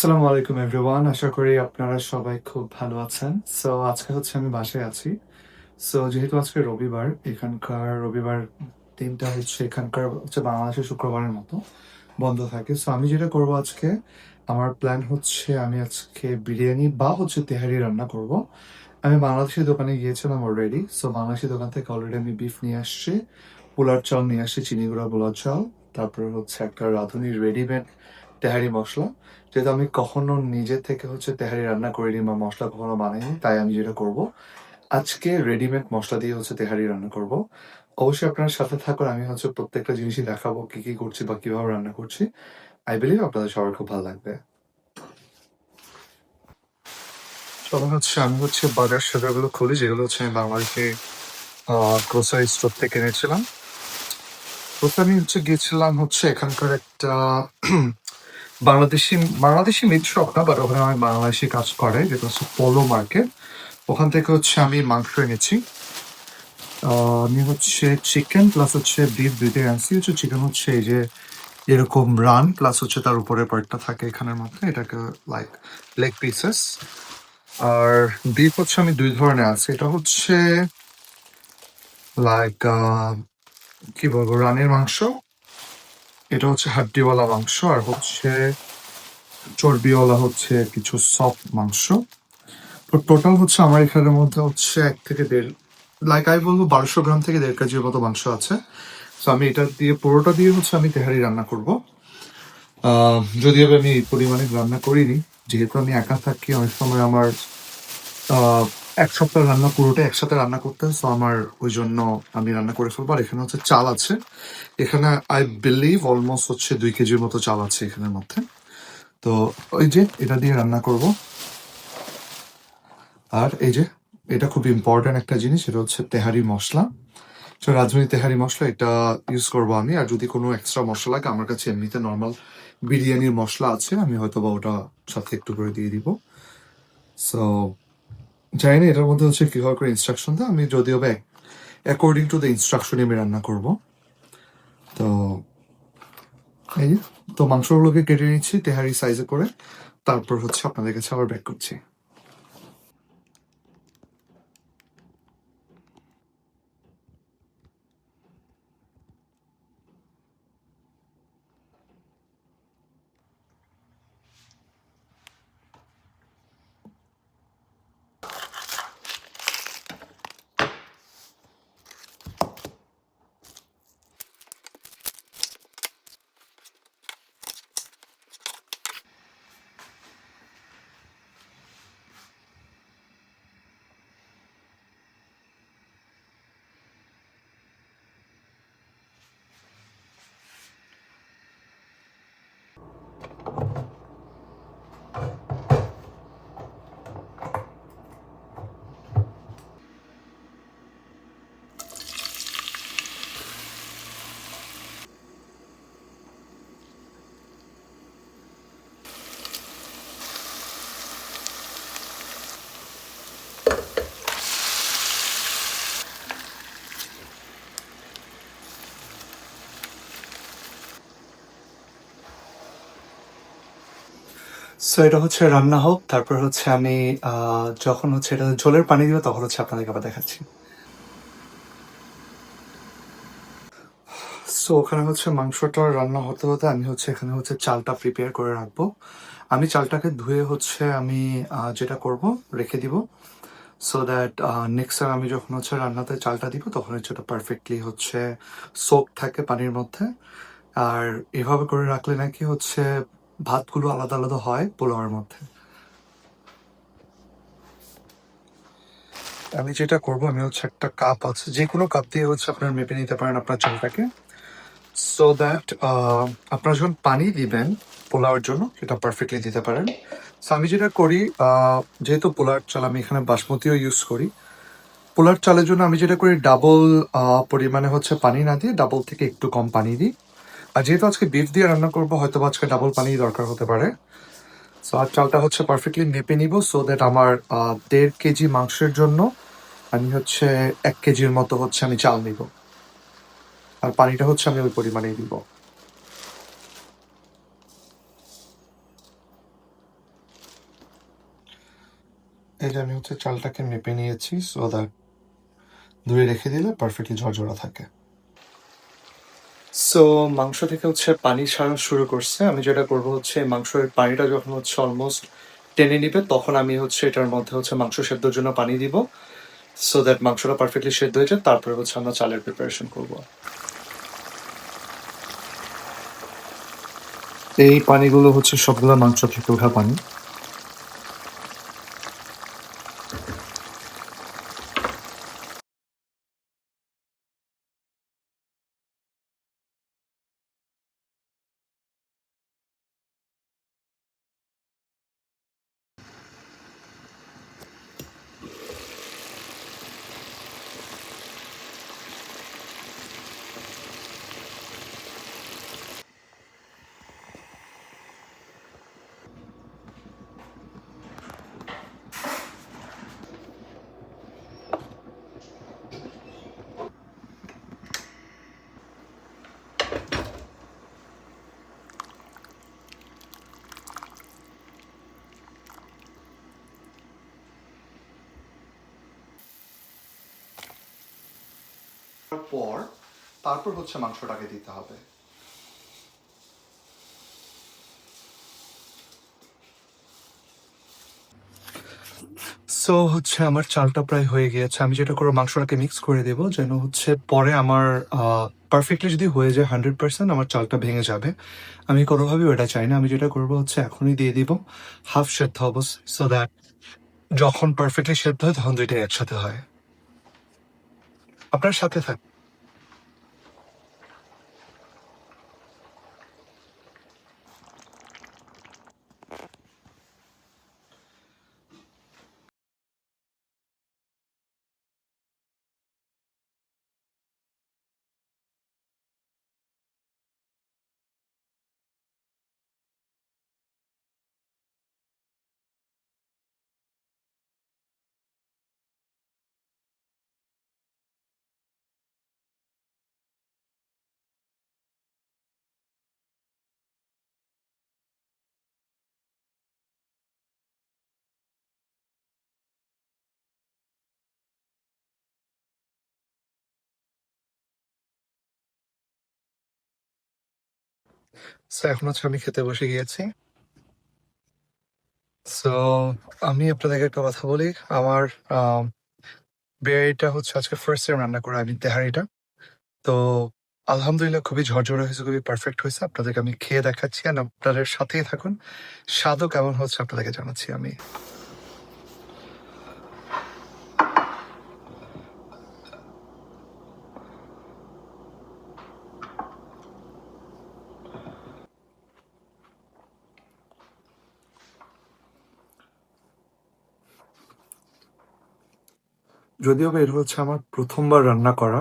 আসসালামু আলাইকুম এভরিওয়ান আশা করি আপনারা সবাই খুব ভালো আছেন। সো আজকে হচ্ছে আমি বাসায় আছি। সো যেহেতু আজকে রবিবার, এখানকার রবিবার দিনটা হচ্ছে এখানকার হচ্ছে বাংলাদেশের শুক্রবারের মতো বন্ধ থাকে। সো আমি যেটা করব আজকে, আমার প্ল্যান হচ্ছে আমি আজকে বিরিয়ানি বা হচ্ছে তেহারি রান্না করব। আমি বাংলাদেশি দোকানে গিয়েছিলাম অলরেডি সো বাংলাদেশি দোকান থেকে অলরেডি আমি বিফ নিয়ে আসছি পোলার চাল নিয়ে আসছি চিনি গুঁড়া পোলার চাল। তারপরে হচ্ছে একটা রাঁধুনির রেডিমেড তেহারি মশলা, যেহেতু আমি কখনো নিজে থেকে হচ্ছে তেহারি রান্না করিনি বা মশলা কখনো বানাইনি, তাই আমি যেটা করব, আজকে রেডিমেড মশলা দিয়ে হচ্ছে তেহারি রান্না করব। অবশ্যই আপনার সাথে থাকুন, আমি হচ্ছে প্রত্যেকটা জিনিসই দেখাবো, কি কি করছি বা কীভাবে রান্না করছি। আই বিলিভ আপনাদের সবার খুব ভালো লাগবে। তবে হচ্ছে, আমি হচ্ছে বাজার সাজাগুলো খুলি, যেগুলো হচ্ছে আমি বাংলাদেশে গ্রোসারি স্টোর থেকে এনেছিলাম। প্রথমে হচ্ছে গিয়েছিলাম হচ্ছে এখানকার একটা বাংলাদেশি বাংলাদেশি মিট শপ না বাট ওখানে আমি বাংলাদেশি কাজ করে, যেটা হচ্ছে পোলো মার্কেট। ওখান থেকে হচ্ছে আমি মাংস এনেছি। আমি হচ্ছে চিকেন প্লাস হচ্ছে বিফ দুইটাই আনছি। হচ্ছে চিকেন হচ্ছে এই যে এরকম রান প্লাস হচ্ছে তার উপরে পার্টটা থাকে এখানের মধ্যে, এটাকে লাইক লেগ পিসেস আর বিফ হচ্ছে আমি দুই ধরনের আছে এটা হচ্ছে লাইক কি বলব, রানের মাংস এটা হচ্ছে হাড্ডিওয়ালা মাংস আর হচ্ছে চর্বিওয়ালা হচ্ছে কিছু সফট মাংস। তো টোটাল হচ্ছে আমার এখানের মধ্যে হচ্ছে এক থেকে দেড় লাইক আমি বলব বারোশো গ্রাম থেকে দেড় কেজির মতো মাংস আছে। তো আমি এটা দিয়ে, পুরোটা দিয়ে হচ্ছে আমি তেহারি রান্না করব। যদিও আমি এই পরিমাণে রান্না করিনি, যেহেতু আমি একা থাকি, অনেক সময় আমার এক সপ্তাহ রান্না, পুরোটা একসাথে রান্না করতে তো আমার ওই জন্য আমি রান্না করে ফেলব। আর এখানে হচ্ছে চাল আছে। এখানে আই বিলিভ অলমোস্ট হচ্ছে দুই কেজির মতো চাল আছে এখানের মধ্যে। তো ওই যে এটা দিয়ে রান্না করব। আর এই যে, এটা খুব ইম্পর্ট্যান্ট একটা জিনিস, এটা হচ্ছে তেহারি মশলা। তো রাজমনি তেহারি মশলা, এটা ইউজ করব আমি। আর যদি কোনো এক্সট্রা মশলা লাগে, আমার কাছে এমনিতে নর্মাল বিরিয়ানির মশলা আছে, আমি হয়তো বা ওটা সাথে একটু করে দিয়ে দিব। সো জানি এটার মধ্যে হচ্ছে কীভাবে করে ইনস্ট্রাকশন দেয়, আমি যদিও বা অ্যাকর্ডিং টু দ্য ইনস্ট্রাকশনই আমি রান্না করব। তো, এই তো মাংসগুলোকে কেটে নিচ্ছি, তেহারি সাইজে করে, তারপর হচ্ছে আপনাদের কাছে আবার ব্যাক করছি। সো এটা হচ্ছে রান্না হোক, তারপর হচ্ছে আমি যখন হচ্ছে এটা জলের পানি দিব, তখন হচ্ছে আপনাদেরকে আবার দেখাচ্ছি। সো ওখানে হচ্ছে মাংসটা রান্না হতে হতে আমি হচ্ছে এখানে হচ্ছে চালটা প্রিপেয়ার করে রাখব। আমি চালটাকে ধুয়ে হচ্ছে আমি যেটা করব, রেখে দিব। সো দ্যাট নেক্সট আমি যখন হচ্ছে রান্নাতে চালটা দিব, তখন হচ্ছে ওটা পারফেক্টলি হচ্ছে সোপ থাকে পানির মধ্যে। আর এভাবে করে রাখলে নাকি হচ্ছে ভাতগুলো আলাদা আলাদা হয় পোলাওয়ের মধ্যে। আমি যেটা করব, আমি হচ্ছে একটা কাপ আছে যে কোনো কাপ দিয়ে হচ্ছে আপনার মেপে নিতে পারেন আপনার চালটাকে। সো দ্যাট আপনারা যখন পানি দিবেন পোলাওয়ের জন্য, সেটা পারফেক্টলি দিতে পারেন। সো আমি যেটা করি যেহেতু পোলার চাল আমি এখানে বাসমতিও ইউজ করি পোলার চালের জন্য আমি যেটা করি ডাবল পরিমাণে হচ্ছে পানি না দিয়ে ডাবল থেকে একটু কম পানি দিই। আর যেহেতু আজকে বিফ দিয়ে রান্না করব হয়তো আজকে ডাবল পানি দরকার হতে পারে। সো আর চালটা হচ্ছে পারফেক্টলি মেপে নিব সো দ্যাট আমার দেড় কেজি মাংসের জন্য আমি হচ্ছে এক কেজির মতো হচ্ছে আমি চাল নিব। আর পানিটা হচ্ছে আমি ওই পরিমাণেই দিব। এই যে আমি হচ্ছে চালটাকে মেপে নিয়েছি সো দ্যাট দূরে রেখে দিলে পারফেক্টলি ঝরঝরা থাকে। সো মাংস থেকে হচ্ছে পানি ছাড়া শুরু করছে। আমি যেটা করব হচ্ছে, মাংসের পানিটা যখন হচ্ছে অলমোস্ট টেনে নিবে, তখন আমি হচ্ছে এটার মধ্যে হচ্ছে মাংস সেদ্ধর জন্য পানি দিব। সো দ্যাট মাংসটা পারফেক্টলি সেদ্ধ হয়ে যায়, তারপরে হচ্ছে আমরা চালের প্রিপারেশন করব। এই পানিগুলো হচ্ছে সবগুলো মাংস থেকে ওঠা পানি। পর তারপর হচ্ছে মাংসটাকে দিতে হবে। সো হচ্ছে আমার চালটা প্রায় হয়ে গিয়েছে। আমি যেটা করব, মাংসটাকে মিক্স করে দেবো, যেন হচ্ছে পরে আমার পারফেক্টলি যদি হয়ে যায় হান্ড্রেড পার্সেন্ট আমার চালটা ভেঙে যাবে। আমি কোনোভাবেই ওটা চাই না। আমি যেটা করব হচ্ছে এখনই দিয়ে দিব হাফ সেদ্ধ হব সো দ্যাট যখন পারফেক্টলি সেদ্ধ হয়, তখন দুইটাই একসাথে হয়। আপনার সাথে থাক। এখন হচ্ছে আমি খেতে বসে গিয়েছি। সো আমি আপনাদেরকে একটা কথা বলি। আমার আম, বিরিয়ানিটা হচ্ছে আজকে ফার্স্ট টাইম রান্না করা আমি তেহারিটা। তো আলহামদুলিল্লাহ খুবই ঝরঝরে হয়েছে খুবই পারফেক্ট হয়েছে। আপনাদেরকে আমি খেয়ে দেখাচ্ছি। আর আপনাদের সাথেই থাকুন। স্বাদও কেমন হচ্ছে আপনাদেরকে জানাচ্ছি আমি। যদিও বা এটা হচ্ছে আমার প্রথমবার রান্না করা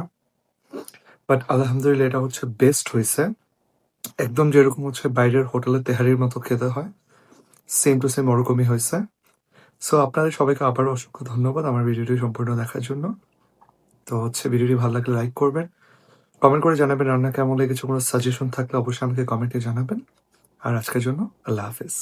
বাট আলহামদুলিল্লাহ এটা হচ্ছে বেস্ট হয়েছে। একদম যেরকম হচ্ছে বাইরের হোটেলে তেহারির মতো খেতে হয় সেম টু সেম ওরকমই হয়েছে। সো আপনাদের সবাইকে আবার অসংখ্য ধন্যবাদ আমার ভিডিওটি সম্পূর্ণ দেখার জন্য। তো হচ্ছে ভিডিওটি ভালো লাগলে লাইক করবেন কমেন্ট করে জানাবেন রান্না কেমন লেগেছে, কোনো সাজেশন থাকলে অবশ্যই আমাকে কমেন্টে জানাবেন। আর আজকের জন্য আল্লাহ হাফেজ।